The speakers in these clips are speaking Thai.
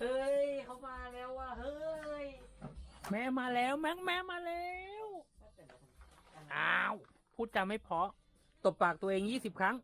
เฮ้ยเขามาแล้วว่ะเฮ้ยแม่มาแล้วแม็กแม่มาแล้วแต่เราอ้าวพูดจาไม่เพราะตบปากตัวเองยี่สิบครั้ง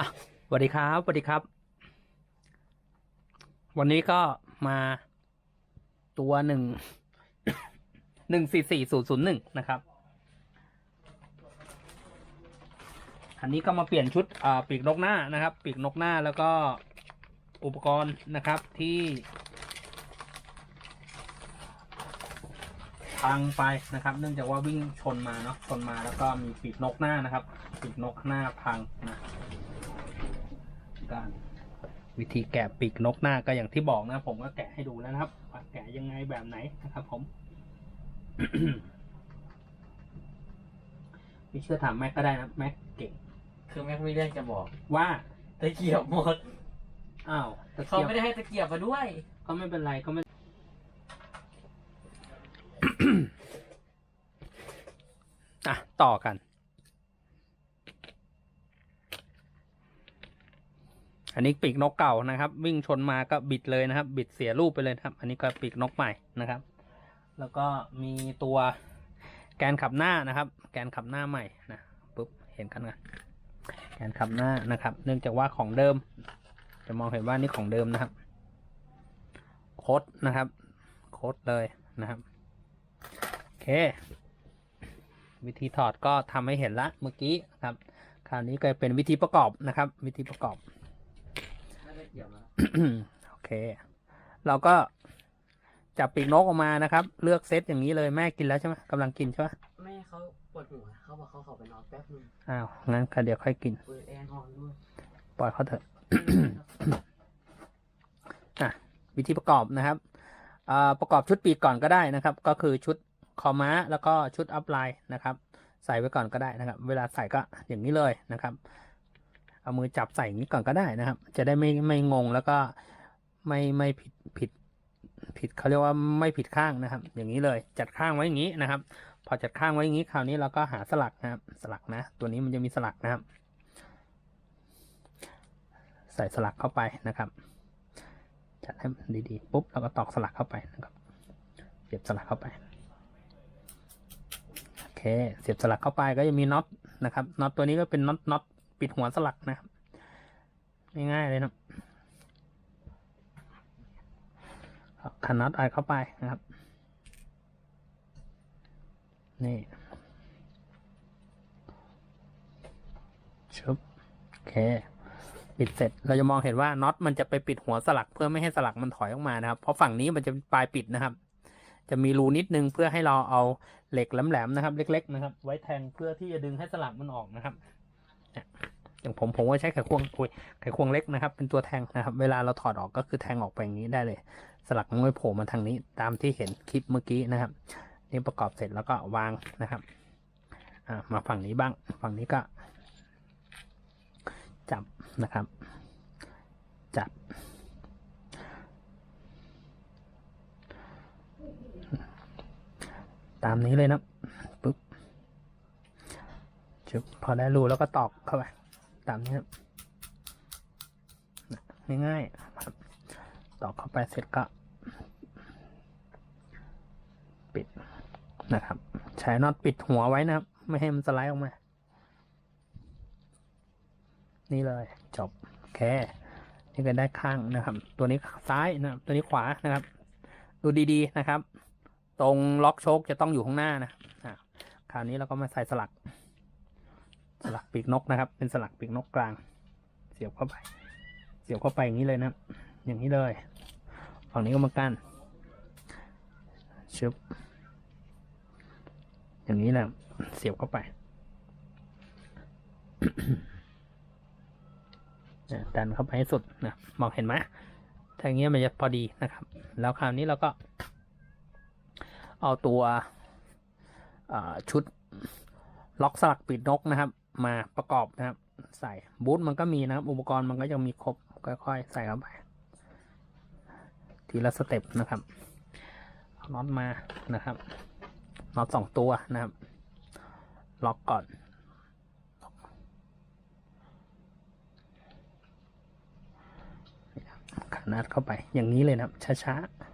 อะสวัสดีครับสวัสดีครับ วันนี้ก็มาตัวหนึ่งหนึ่งสี่สี่ศูนย์ศูนย์หนึ่งนะครับ อันนี้ก็มาเปลี่ยนชุดอ่าปีกนกหน้านะครับ ปีกนกหน้าแล้วก็อุปกรณ์นะครับที่พังไปนะครับ เนื่องจากว่าวิ่งชนมาเนาะชนมาแล้วก็มีปีกนกหน้านะครับ ปีกนกหน้าพังนะ การ วิธีแกะปีกนกหน้าก็อย่างที่บอกนะ ผมก็แกะให้ดูแล้วนะครับว่าแกะยังไงแบบไหนนะครับ ผมไม่เชื่อถามแม็กก็ได้นะแม็กเก่ง คือแม็กมีเรื่องจะบอกว่าตะเกียบหมดอ้าวตะเขาเกียบไม่ได้ให้ตะเกียบมาด้วย ก็ไม่เป็นไรก็ไม่ อะต่อกัน อันนี้ปีกนกเก่านะครับ วิ่งชนมาก็บิดเลยนะครับ บิดเสียรูปไปเลยครับ อันนี้ก็ปีกนกใหม่นะครับ แล้วก็มีตัวแกนขับหน้านะครับ แกนขับหน้าใหม่นะปุ๊บเห็นกันนะแกนขับหน้านะครับ เนื่องจากว่าของเดิม จะมองเห็นว่านี่ของเดิมนะครับโคดนะครับโคดเลยนะครับโอเค วิธีถอดก็ทำให้เห็นละเมื่อกี้นะครับ คราวนี้ก็เป็นวิธีประกอบนะครับ วิธีประกอบ เกี่ยวนะโอเค เราก็จับปีกนกออกมานะครับ เลือกเซตอย่างนี้เลยแม่กินแล้วใช่ไหมกำลังกินใช่ไหมแม่เขาปวดหัวเขาบอกเขาขอไปนอนแป๊บนึงอ้าวงั้นค่ะเดี๋ยวค่อยกินเปิดแอร์นอนด้วยปล่อยเขาเถอะอะวิธีประกอบนะครับอ่าประกอบชุดปีกก่อนก็ได้นะครับ ก็คือชุดคอม้าแล้วก็ชุดอัพไลน์นะครับ ใส่ไว้ก่อนก็ได้นะครับ เวลาใส่ก็อย่างนี้เลยนะครับ เอามือจับใส่นี้ก่อนก็ได้นะครับ จะได้ไม่ไม่งงแล้วก็ไม่ไม่ผิดผิดผิดเขาเรียกว่าไม่ผิดข้างนะครับ อย่างนี้เลยจัดข้างไว้อย่างนี้นะครับ พอจัดข้างไว้อย่างนี้คราวนี้เราก็หาสลักนะครับ สลักนะ ตัวนี้มันจะมีสลักนะครับ ใส่สลักเข้าไปนะครับ จัดให้มันดีๆปุ๊บแล้วก็ตอกสลักเข้าไปนะครับเสียบสลักเข้าไปโอเคเสียบสลักเข้าไปก็จะมีน็อตนะครับน็อตตัวนี้ก็เป็นน็อตน็อต ปิดหัวสลักนะครับง่ายๆเลยนะขันน็อตอัดเข้าไปนะครับ นี่ชุบโอเค ปิดเสร็จเราจะมองเห็นว่าน็อตมันจะไปปิดหัวสลักเพื่อไม่ให้สลักมันถอยออกมานะครับ เพราะฝั่งนี้มันจะปลายปิดนะครับ จะมีรูนิดนึงเพื่อให้เราเอาเหล็กแหลมๆนะครับ เล็ก ๆ นะครับ ไว้แทงเพื่อที่จะดึงให้สลักมันออกนะครับ อย่างผมผมก็ใช้ไขควงคุยไขควงเล็กนะครับ เป็นตัวแทงนะครับ เวลาเราถอดออกก็คือแทงออกไปอย่างนี้ได้เลย สลักมันไม่โผล่มาทางนี้ตามที่เห็นคลิปเมื่อกี้นะครับ นี่ประกอบเสร็จแล้วก็วางนะครับอ่ามาฝั่งนี้บ้าง ฝั่งนี้ก็ จับนะครับ จับ ตามนี้เลยนะปุ๊บจุบพอได้รูแล้วก็ตอกเข้าไป ตามนี้ครับง่ายๆครับตอเข้าไปเสร็จก็ ปิดนะครับ ใช้น็อตปิดหัวไว้นะครับ ไม่ให้มันสไลด์ออกมา นี่เลยจบโอเค นี่ก็ได้ข้างนะครับ ตัวนี้ซ้ายนะครับตัวนี้ขวานะครับ ดูดีๆนะครับ ตรงล็อกโชคจะต้องอยู่ข้างหน้านะคราวนี้เราก็มาใส่สลัก สลักปีกนกนะครับ เป็นสลักปีกนกกลาง เสียบเข้าไป เสียบเข้าไปอย่างนี้เลยนะ อย่างนี้เลยฝั่งนี้ก็มากั้นชึบอย่างนี้แหละเสียบเข้าไปดันเข้าไปให้สุดนะมองเห็นไหมถ้าอย่างเงี้ยมันจะพอดีนะครับ แล้วคราวนี้เราก็ เอาตัวชุดล็อกสลักปิดนกนะครับ มาประกอบนะครับ ใส่บูทมันก็มีนะครับ อุปกรณ์มันก็ยังมีครบค่อยๆใส่เข้าไป ทีละสเต็ปนะครับน็อตมานะครับน็อตสองตัวนะครับ ล็อกก่อนขนาดเข้าไปอย่างนี้เลยนะครับช้าๆ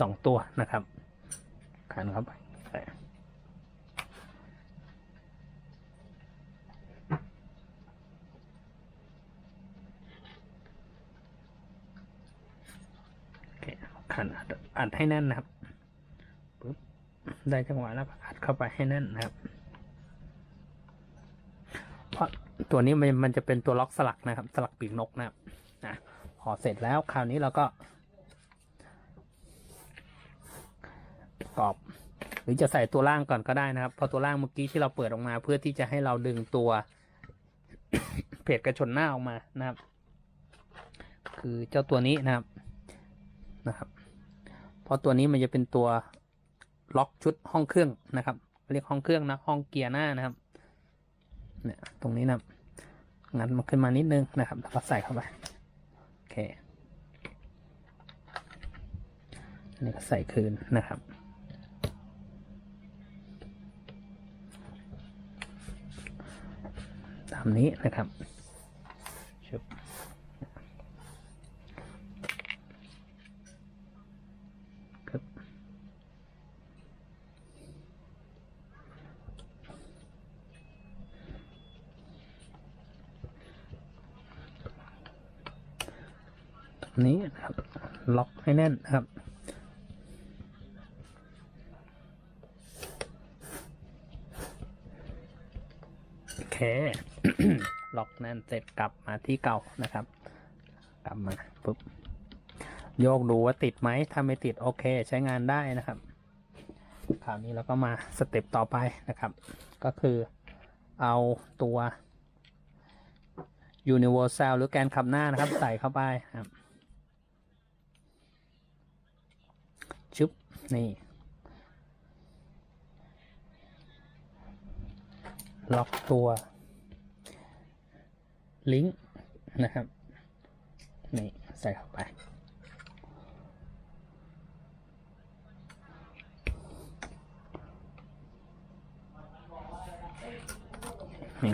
สองตัวนะครับขันเข้าไปขันอัดให้แน่นนะครับปุ๊บได้จังหวะแล้วอัดเข้าไปให้แน่นนะครับ เพราะตัวนี้มันมันจะเป็นตัวล็อกสลักนะครับ สลักปีกนกนะครับนะพอเสร็จแล้วคราวนี้เราก็ ปรอบ หรือจะใส่ตัวล่างก่อนก็ได้นะครับ พอตัวล่างเมื่อกี้ที่เราเปิดออกมา เพื่อที่จะให้เราดึงตัวเพจกระชนหน้าออกมานะครับ คือเจ้าตัวนี้นะครับนะครับ เพราะตัวนี้มันจะเป็นตัวล็อกชุดห้องเครื่องนะครับ เรียกห้องเครื่องนะห้องเกียร์หน้านะครับ เนี่ยตรงนี้นะงัดมันขึ้นมานิดนึงนะครับแล้วก็ใส่เข้าไปโอเคอันนี้ก็ใส่คืนนะครับามนี้นะครับชึบครับตรงนี้นะครับ ล็อกให้แน่นนะครับโอเค ล็อกแน่นเสร็จกลับมาที่เก่านะครับ กลับมาปุ๊บโยกดูว่าติดไหมถ้าไม่ติดโอเคใช้งานได้นะครับ คราวนี้เราก็มาสเต็ปต่อไปนะครับ ก็คือเอาตัว universal หรือแกนขับหน้านะครับ ใส่เข้าไปครับชึบนี่ล็อกตัว ลิงก์นะครับนี่ใส่เข้าไป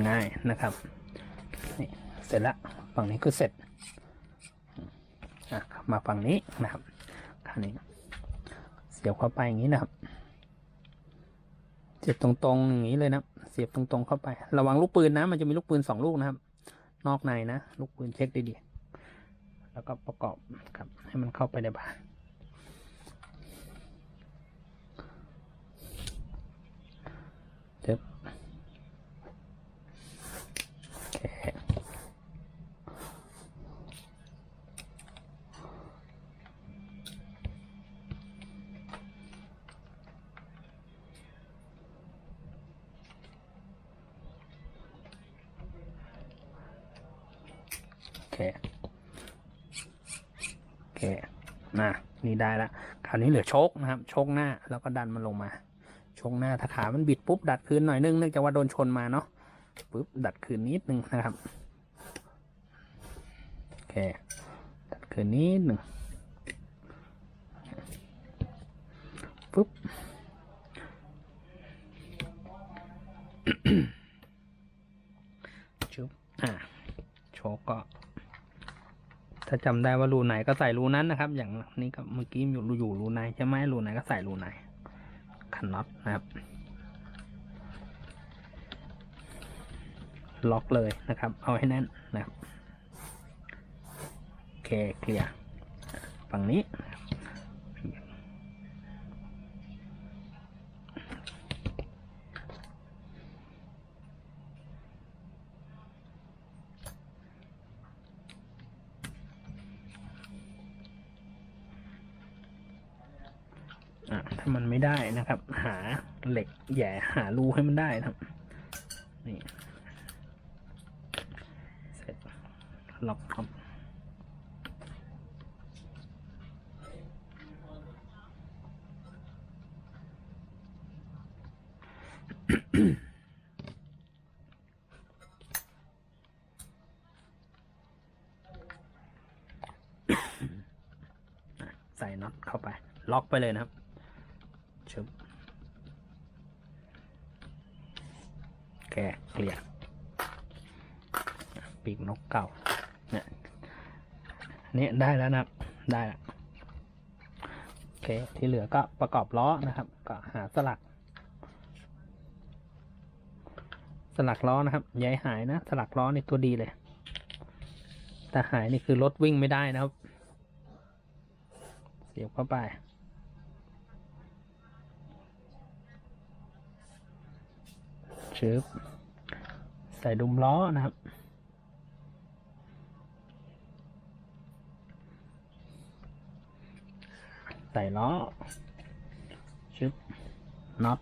ง่ายๆนะครับนี่เสร็จละฝั่งนี้ก็เสร็จมาฝั่งนี้นะครับคราวนี้เสียบเข้าไปอย่างนี้นะครับ เสียบตรงๆอย่างนี้เลยนะ เสียบตรงๆเข้าไป ระวังลูกปืนนะ มันจะมีลูกปืนสองลูกนะครับ นอกในนะลูกปืนเช็คดีๆ แล้วก็ประกอบครับ ให้มันเข้าไปในบ้านเจ็บโอเคโอเค โอเค นี่ได้ละคราวนี้เหลือชคนะครับชคหน้าแล้วก็ดันมันลงมาชคหน้าถ้าขามันบิดปุ๊บดัดคืนหน่อยนึงเนื่องจากว่าโดนชนมาเนาะปุ๊บดัดคืนนิดนึงนะครับโอเคดัดคืนนิดหนึ่งปุ๊บชุบอะโชคก็ ถ้าจำได้ว่ารูไหนก็ใส่รูนั้นนะครับ อย่างนี้ก็เมื่อกี้อยู่อยู่รูไหนใช่ไหมรูไหนก็ใส่รูไหนขันน็อตนะครับ ล็อกเลยนะครับ เอาให้แน่นนะครับโอเคเคลียร์ฝั่งนี้อะ ถ้มันไม่ได้นะครับ หาเหล็กแหย่หารูให้มันได้นะครับนี่เสร็จล็อกครับใส่น็อตเข้าไป ล็อกไปเลยนะครับชึบ โอเคเคลียร์ปีกนกเก่าเนี่ยนี่ได้แล้วนะครับได้แล้วโอเคที่เหลือก็ประกอบล้อนะครับ ก็หาสลัก สลักล้อนะครับย่าให้หายนะสลักล้อนี่ตัวดีเลย แต่หายนี่คือรถวิ่งไม่ได้นะครับเสียบเข้าไป ชิฟใส่ดุมล้อนะครับ ใส่ล้อชึบน็อต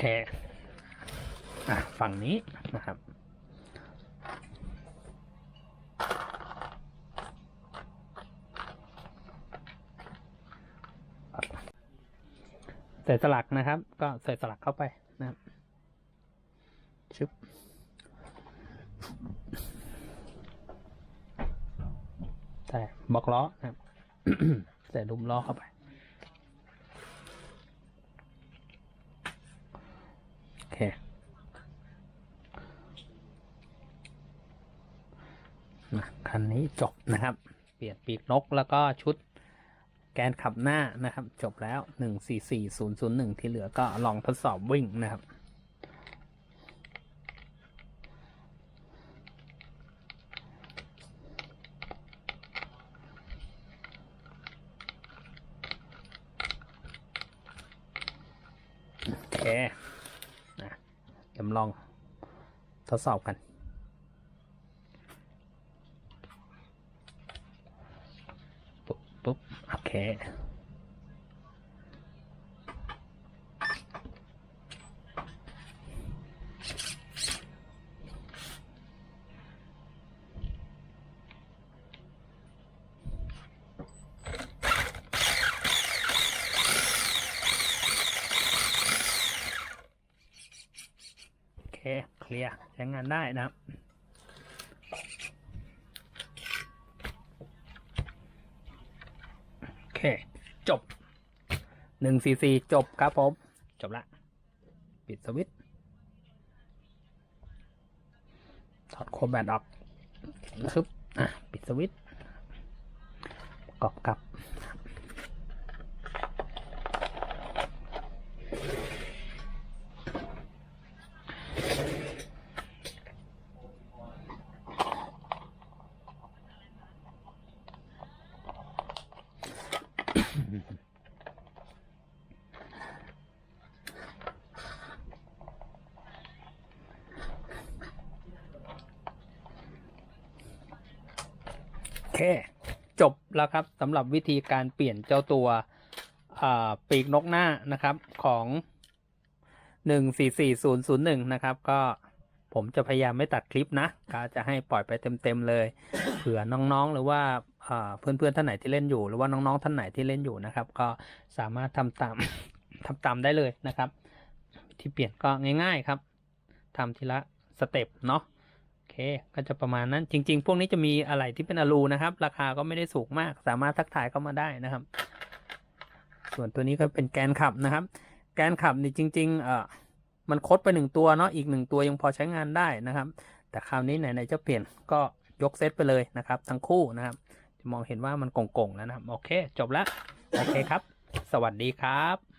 เคอะฝั่งนี้นะครับ ใส่สลักนะครับ ก็ใส่สลักเข้าไปนะครับชึบใส่บล็อกล้อนะครับ ใส่ลุมล้อเข้าไป โอเค นะ คันนี้จบนะครับ เปลี่ยนปีกนกแล้วก็ชุดแกนขับหน้านะครับ จบแล้ว 144001 ที่เหลือก็ลองทดสอบวิ่งนะครับโอเคนะจำลองทดสอบกัน ปุ๊บปุ๊บ โอเคโอเคเคลียร์ใช้งานได้นะครับ โอเค จบ หนึ่งซีซีจบครับผม จบละ ปิดสวิตช์ถอดโคมแบตออกซึบปิดสวิตช์กรอบกับ โอเค จบ แล้วครับสำหรับวิธีการเปลี่ยนเจ้าตัวปีกนกหน้านะครับของหนึ่งสี่สี่ศูนย์ศูนย์หนึ่งนะครับ ก็ผมจะพยายามไม่ตัดคลิปนะก็จะให้ปล่อยไปเต็มๆเลย เผื่อน้องๆ หรือว่าเพื่อนๆท่านไหนที่เล่นอยู่ หรือว่าน้องๆท่านไหนที่เล่นอยู่นะครับ ก็สามารถทำตามทำตามได้เลยนะครับ ที่เปลี่ยนก็ง่าย ๆครับทำทีละสเต็ปเนาะ ก็จะประมาณนั้น จริง ๆ พวกนี้จะมีอะไรที่เป็นอลูนะครับ ราคาก็ไม่ได้สูงมาก สามารถทักทายเข้ามาได้นะครับ ส่วนตัวนี้ก็เป็นแกนขับนะครับ แกนขับนี่จริง ๆ เออมันคดไปหนึ่งตัวเนาะอีกหนึ่งตัวยังพอใช้งานได้นะครับ แต่คราวนี้ไหนๆจะเปลี่ยนก็ยกเซตไปเลยนะครับ ทั้งคู่นะครับ จะมองเห็นว่ามันโก่งๆแล้วนะครับ โอเค จบแล้ว โอเคครับ สวัสดีครับ